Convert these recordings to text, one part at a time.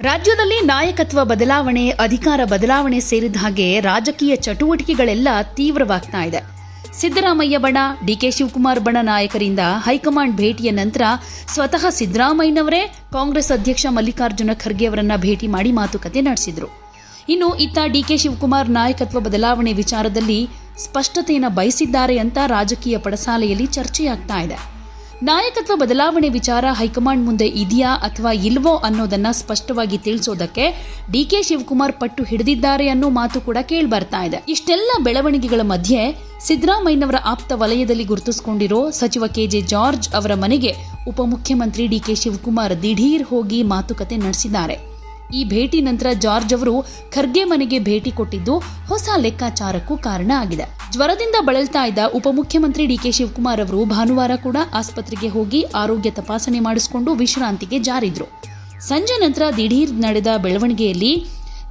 ರಾಜ್ಯದಲ್ಲಿ ನಾಯಕತ್ವ ಬದಲಾವಣೆ, ಅಧಿಕಾರ ಬದಲಾವಣೆ ಸೇರಿದ ಹಾಗೆ ರಾಜಕೀಯ ಚಟುವಟಿಕೆಗಳೆಲ್ಲ ತೀವ್ರವಾಗ್ತಾ ಇದೆ. ಸಿದ್ದರಾಮಯ್ಯ ಬಣ ಡಿಕೆ ಶಿವಕುಮಾರ್ ಬಣ ನಾಯಕರಿಂದ ಹೈಕಮಾಂಡ್ ಭೇಟಿಯ ನಂತರ ಸ್ವತಃ ಸಿದ್ದರಾಮಯ್ಯನವರೇ ಕಾಂಗ್ರೆಸ್ ಅಧ್ಯಕ್ಷ ಮಲ್ಲಿಕಾರ್ಜುನ ಖರ್ಗೆ ಅವರನ್ನ ಭೇಟಿ ಮಾಡಿ ಮಾತುಕತೆ ನಡೆಸಿದರು. ಇನ್ನು ಇತ್ತ ಡಿಕೆ ಶಿವಕುಮಾರ್ ನಾಯಕತ್ವ ಬದಲಾವಣೆ ವಿಚಾರದಲ್ಲಿ ಸ್ಪಷ್ಟತೆಯನ್ನು ಬಯಸಿದ್ದಾರೆ ಅಂತ ರಾಜಕೀಯ ಪಡಸಾಲೆಯಲ್ಲಿ ಚರ್ಚೆಯಾಗ್ತಾ ಇದೆ. ನಾಯಕತ್ವ ಬದಲಾವಣೆ ವಿಚಾರ ಹೈಕಮಾಂಡ್ ಮುಂದೆ ಇದೆಯಾ ಅಥವಾ ಇಲ್ವೋ ಅನ್ನೋದನ್ನ ಸ್ಪಷ್ಟವಾಗಿ ತಿಳಿಸೋದಕ್ಕೆ ಡಿಕೆ ಶಿವಕುಮಾರ್ ಪಟ್ಟು ಹಿಡಿದಿದ್ದಾರೆ ಅನ್ನೋ ಮಾತು ಕೂಡ ಕೇಳ್ಬರ್ತಾ ಇದೆ. ಇಷ್ಟೆಲ್ಲ ಬೆಳವಣಿಗೆಗಳ ಮಧ್ಯೆ ಸಿದ್ದರಾಮಯ್ಯನವರ ಆಪ್ತ ವಲಯದಲ್ಲಿ ಗುರುತಿಸಿಕೊಂಡಿರೋ ಸಚಿವ ಕೆಜೆ ಜಾರ್ಜ್ ಅವರ ಮನೆಗೆ ಉಪಮುಖ್ಯಮಂತ್ರಿ ಡಿ ಕೆ ಶಿವಕುಮಾರ್ ದಿಢೀರ್ ಹೋಗಿ ಮಾತುಕತೆ ನಡೆಸಿದ್ದಾರೆ. ಈ ಭೇಟಿ ನಂತರ ಜಾರ್ಜ್ ಅವರು ಖರ್ಗೆ ಮನೆಗೆ ಭೇಟಿ ಕೊಟ್ಟಿದ್ದು ಹೊಸ ಲೆಕ್ಕಾಚಾರಕ್ಕೂ ಕಾರಣ ಆಗಿದೆ. ಜ್ವರದಿಂದ ಬಳಲ್ತಾ ಇದ್ದ ಉಪಮುಖ್ಯಮಂತ್ರಿ ಡಿಕೆ ಶಿವಕುಮಾರ್ ಅವರು ಭಾನುವಾರ ಕೂಡ ಆಸ್ಪತ್ರೆಗೆ ಹೋಗಿ ಆರೋಗ್ಯ ತಪಾಸಣೆ ಮಾಡಿಸಿಕೊಂಡು ವಿಶ್ರಾಂತಿಗೆ ಜಾರಿದ್ರು. ಸಂಜೆ ನಂತರ ದಿಢೀರ್ ನಡೆದ ಬೆಳವಣಿಗೆಯಲ್ಲಿ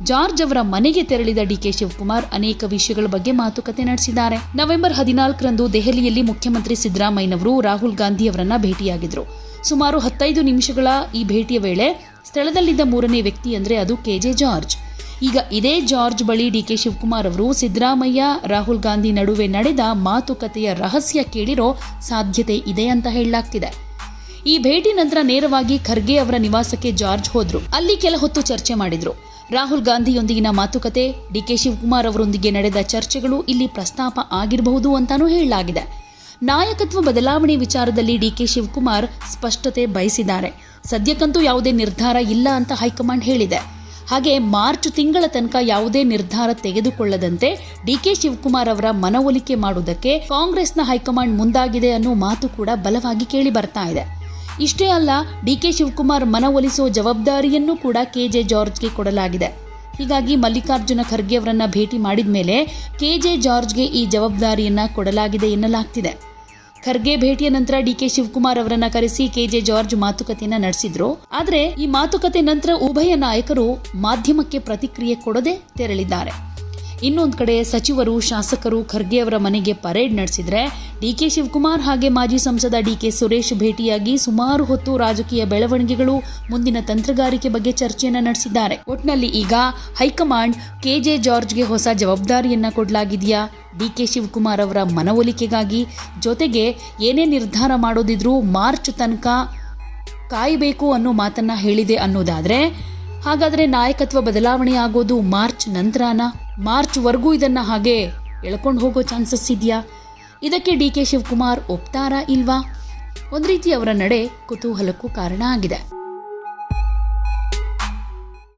ಜಾರ್ಜ್ ಅವರ ಮನೆಗೆ ತೆರಳಿದ ಡಿಕೆ ಶಿವಕುಮಾರ್ ಅನೇಕ ವಿಷಯಗಳ ಬಗ್ಗೆ ಮಾತುಕತೆ ನಡೆಸಿದ್ದಾರೆ. ನವೆಂಬರ್ ಹದಿನಾಲ್ಕರಂದು ದೆಹಲಿಯಲ್ಲಿ ಮುಖ್ಯಮಂತ್ರಿ ಸಿದ್ದರಾಮಯ್ಯನವರು ರಾಹುಲ್ ಗಾಂಧಿ ಅವರನ್ನ ಭೇಟಿಯಾಗಿದ್ರು. ಸುಮಾರು ಹತ್ತೈದು ನಿಮಿಷಗಳ ಈ ಭೇಟಿಯ ವೇಳೆ ಸ್ಥಳದಲ್ಲಿದ್ದ ಮೂರನೇ ವ್ಯಕ್ತಿ ಅಂದರೆ ಅದು ಕೆಜೆ ಜಾರ್ಜ್. ಈಗ ಇದೇ ಜಾರ್ಜ್ ಬಳಿ ಡಿ ಕೆ ಶಿವಕುಮಾರ್ ಅವರು ಸಿದ್ದರಾಮಯ್ಯ, ರಾಹುಲ್ ಗಾಂಧಿ ನಡುವೆ ನಡೆದ ಮಾತುಕತೆಯ ರಹಸ್ಯ ಕೇಳಿರೋ ಸಾಧ್ಯತೆ ಇದೆ ಅಂತ ಹೇಳಲಾಗ್ತಿದೆ. ಈ ಭೇಟಿ ನಂತರ ನೇರವಾಗಿ ಖರ್ಗೆ ಅವರ ನಿವಾಸಕ್ಕೆ ಜಾರ್ಜ್ ಹೋದ್ರು. ಅಲ್ಲಿ ಕೆಲ ಹೊತ್ತು ಚರ್ಚೆ ಮಾಡಿದ್ರು. ರಾಹುಲ್ ಗಾಂಧಿಯೊಂದಿಗಿನ ಮಾತುಕತೆ, ಡಿ ಕೆ ಶಿವಕುಮಾರ್ ಅವರೊಂದಿಗೆ ನಡೆದ ಚರ್ಚೆಗಳು ಇಲ್ಲಿ ಪ್ರಸ್ತಾಪ ಆಗಿರಬಹುದು ಅಂತಾನೂ ಹೇಳಲಾಗಿದೆ. ನಾಯಕತ್ವ ಬದಲಾವಣೆ ವಿಚಾರದಲ್ಲಿ ಡಿ ಕೆ ಶಿವಕುಮಾರ್ ಸ್ಪಷ್ಟತೆ ಬಯಸಿದ್ದಾರೆ. ಸದ್ಯಕ್ಕಂತೂ ಯಾವುದೇ ನಿರ್ಧಾರ ಇಲ್ಲ ಅಂತ ಹೈಕಮಾಂಡ್ ಹೇಳಿದೆ. ಹಾಗೆ ಮಾರ್ಚ್ ತಿಂಗಳ ತನಕ ಯಾವುದೇ ನಿರ್ಧಾರ ತೆಗೆದುಕೊಳ್ಳದಂತೆ ಡಿಕೆ ಶಿವಕುಮಾರ್ ಅವರ ಮನವೊಲಿಕೆ ಮಾಡುವುದಕ್ಕೆ ಕಾಂಗ್ರೆಸ್ನ ಹೈಕಮಾಂಡ್ ಮುಂದಾಗಿದೆ ಅನ್ನೋ ಮಾತು ಕೂಡ ಬಲವಾಗಿ ಕೇಳಿ ಬರ್ತಾ ಇದೆ. ಇಷ್ಟೇ ಅಲ್ಲ ಡಿಕೆ ಶಿವಕುಮಾರ್ ಮನವೊಲಿಸೋ ಜವಾಬ್ದಾರಿಯನ್ನು ಕೂಡ ಕೆ ಜೆ ಜಾರ್ಜ್ಗೆ ಕೊಡಲಾಗಿದೆ. ಹೀಗಾಗಿ ಮಲ್ಲಿಕಾರ್ಜುನ ಖರ್ಗೆ ಅವರನ್ನ ಭೇಟಿ ಮಾಡಿದ ಮೇಲೆ ಕೆ ಜೆ ಜಾರ್ಜ್ಗೆ ಈ ಜವಾಬ್ದಾರಿಯನ್ನು ಕೊಡಲಾಗಿದೆ ಎನ್ನಲಾಗ್ತಿದೆ. ಖರ್ಗೆ ಭೇಟಿಯ ನಂತರ ಡಿಕೆ ಶಿವಕುಮಾರ್ ಅವರನ್ನ ಕರೆಸಿ ಕೆಜೆ ಜಾರ್ಜ್ ಮಾತುಕತೆಯನ್ನ ನಡೆಸಿದ್ರು. ಆದ್ರೆ ಈ ಮಾತುಕತೆ ನಂತರ ಉಭಯ ನಾಯಕರು ಮಾಧ್ಯಮಕ್ಕೆ ಪ್ರತಿಕ್ರಿಯೆ ಕೊಡದೆ ತೆರಳಿದ್ದಾರೆ. ಇನ್ನೊಂದು ಕಡೆ ಸಚಿವರು, ಶಾಸಕರು ಖರ್ಗೆ ಅವರ ಮನೆಗೆ ಪರೇಡ್ ನಡೆಸಿದ್ರೆ ಡಿಕೆ ಶಿವಕುಮಾರ್ ಹಾಗೆ ಮಾಜಿ ಸಂಸದ ಡಿ ಕೆ ಸುರೇಶ್ ಭೇಟಿಯಾಗಿ ಸುಮಾರು ಹೊತ್ತು ರಾಜಕೀಯ ಬೆಳವಣಿಗೆಗಳು ಮುಂದಿನ ತಂತ್ರಗಾರಿಕೆ ಬಗ್ಗೆ ಚರ್ಚೆಯನ್ನು ನಡೆಸಿದ್ದಾರೆ. ಒಟ್ನಲ್ಲಿ ಈಗ ಹೈಕಮಾಂಡ್ ಕೆಜೆ ಜಾರ್ಜ್ಗೆ ಹೊಸ ಜವಾಬ್ದಾರಿಯನ್ನು ಕೊಡಲಾಗಿದೆಯಾ? ಡಿಕೆ ಶಿವಕುಮಾರ್ ಅವರ ಮನವೊಲಿಕೆಗಾಗಿ ಜೊತೆಗೆ ಏನೇ ನಿರ್ಧಾರ ಮಾಡೋದಿದ್ರೂ ಮಾರ್ಚ್ ತನಕ ಕಾಯಬೇಕು ಅನ್ನೋ ಮಾತನ್ನ ಹೇಳಿದೆ ಅನ್ನೋದಾದ್ರೆ, ಹಾಗಾದ್ರೆ ನಾಯಕತ್ವ ಬದಲಾವಣೆ ಆಗೋದು ಮಾರ್ಚ್ ನಂತರನ? ಮಾರ್ಚ್ವರೆಗೂ ಇದನ್ನು ಹಾಗೆ ಎಳ್ಕೊಂಡು ಹೋಗೋ ಚಾನ್ಸಸ್ ಇದೆಯಾ? ಇದಕ್ಕೆ ಡಿ ಕೆ ಶಿವಕುಮಾರ್ ಒಪ್ತಾರಾ ಇಲ್ವಾ? ಒಂದು ರೀತಿ ಅವರ ನಡೆ ಕುತೂಹಲಕ್ಕೂ ಕಾರಣ ಆಗಿದೆ.